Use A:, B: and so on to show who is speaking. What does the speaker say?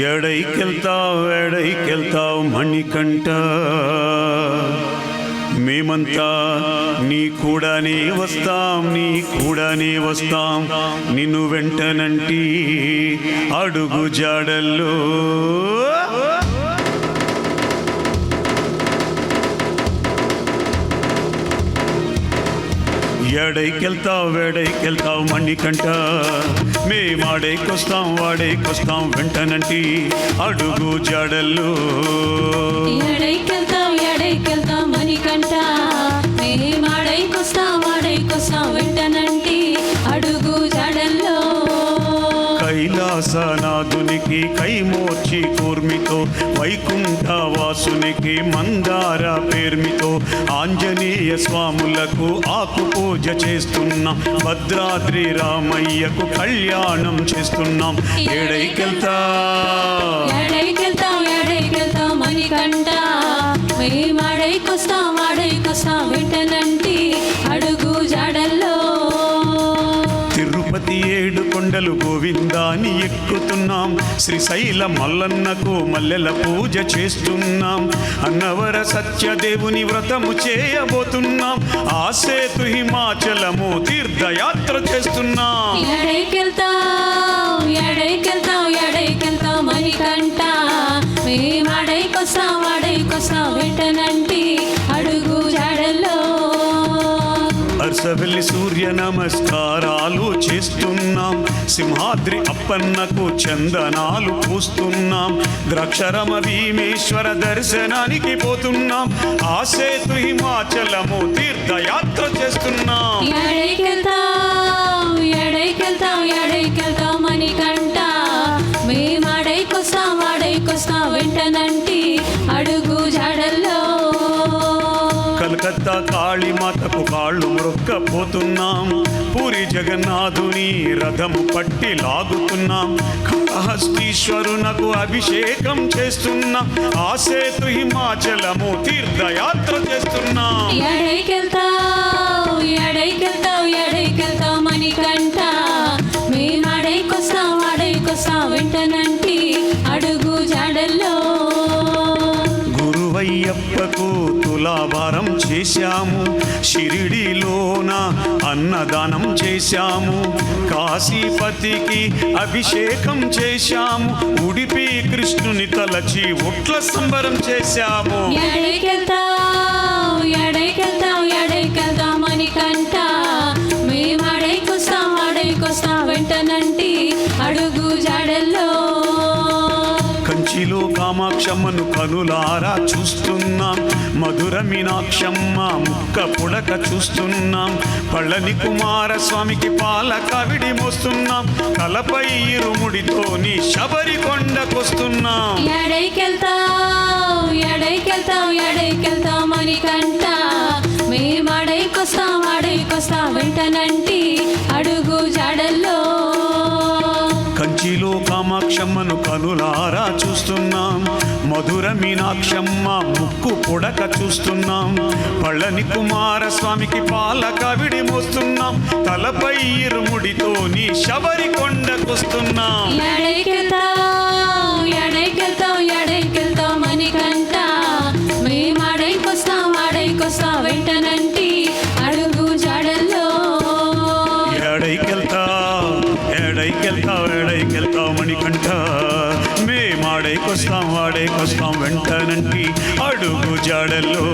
A: ఎడైకెళ్తావు ఎడైకెళ్తావు మణికంట మేమంతా నీ కూడానే వస్తాం నీ కూడానే వస్తాం. నిన్ను వెంటనంటి అడుగు జాడల్లో. ఎడైకెళ్తావు
B: వేడైకెళ్తావు మణికంట మేమాడైకొస్తాం వాడైకొస్తాం వెంటనంటి అడుగు జాడల్లో.
A: కైలాసనాథునికి కైమోర్చి కూర్మితో వైకుంఠవాసునికి మందార పేర్మితో ఆంజనేయ స్వాములకు ఆకు పూజ చేస్తున్నాం భద్రాద్రి రామయ్యకు కళ్యాణం చేస్తున్నాం. ఏడైకెళ్తా.
B: ఎడైకెళ్తాం ఎడైకెళ్తాం మణికంట మేమాడైకొస్తాం వాడైకొస్తాం
A: ఏడు గోవిందాని ఎక్కుతున్నాం. శ్రీశైల మల్లన్నకు మల్లెల పూజ చేస్తున్నాం. అన్నవర సత్యదేవుని వ్రతము చేయబోతున్నాం. ఆ సేతు హిమాచలము తీర్థయాత్ర చేస్తున్నాం.
B: ఎడైకెళ్తాం ఎడైకెళ్తాం ఎడైకెళ్తాం మణికంట
A: అరసవెల్లి సూర్య నమస్కారాలు చేస్తున్నాం. సింహాద్రి అప్పన్నకు చందనాలు పూస్తున్నాం. ద్రాక్షరమ భీమేశ్వర దర్శనానికి పోతున్నాం. ఆ సేతు హిమాచలము తీర్థయాత్ర చేస్తున్నాం.
B: ఎడైకెళ్తాం ఎడైకెళ్తాం ఎడైకెళ్తాం మణికంట మేమాడైకొస్తాం వాడైకొస్తాం వెంటనంటి
A: కలకత్తా కాళీమాతకు కాళ్ళు మొక్కపోతున్నాం పూరి జగన్నాథుని రథము పట్టి లాగుతున్నాం. కాళహస్తీశ్వరునకు అభిషేకం చేస్తున్నాం ఆ సేతు హిమాచలము తీర్థయాత్ర చేస్తున్నాం.
B: వెంటనంటి అడుగు జడల్లో.
A: గురువయ్యప్పకు తులాభారం చేశాము. షిరిడిలోన అన్నదానం చేశాము. కాశీపతికి అభిషేకం చేశాము. ఉడిపి కృష్ణుని తలచి ఉట్ల సంబరం చేశాము.
B: వెంటనంటి అడుగు జాడల్లో
A: నీలో కామాక్షమ్మను కనులారా చూస్తున్నాం. మధుర మీనాక్షమ్మ ముక్క పుడక చూస్తున్నాం. పళ్ళని కుమారస్వామికి పాల కవిడి మోస్తున్నాం. తలపై ఇరుముడితోని శబరి కొండకొస్తున్నాం.
B: ఎడైకెళ్తావు ఎడైకెళ్తావు ఎడైకెళ్తాం మణికంట
A: కనులారా చూస్తున్నాం. మధుర మీనాక్షమ్మ ముక్కు పుడక చూస్తున్నాం. పళ్ళని కుమారస్వామికి పాల కవిడి మోస్తున్నాం. తలపై ఇరుముడితోని శబరి కొండకొస్తున్నాం.
B: ఎడైకెళ్తాం ఎడైకెళ్తాం ఎడైకెళ్తాం వెంటనంటి అడుగు జడల్లో.
A: ఎడైకెళ్తా ఎడైకెళ్తావు ఎడైకెళ్తావు మణికంఠ. వాడేకొస్తాం
B: వాడేకొస్తాం వెంటనంటి అడుగు జాడల్లో.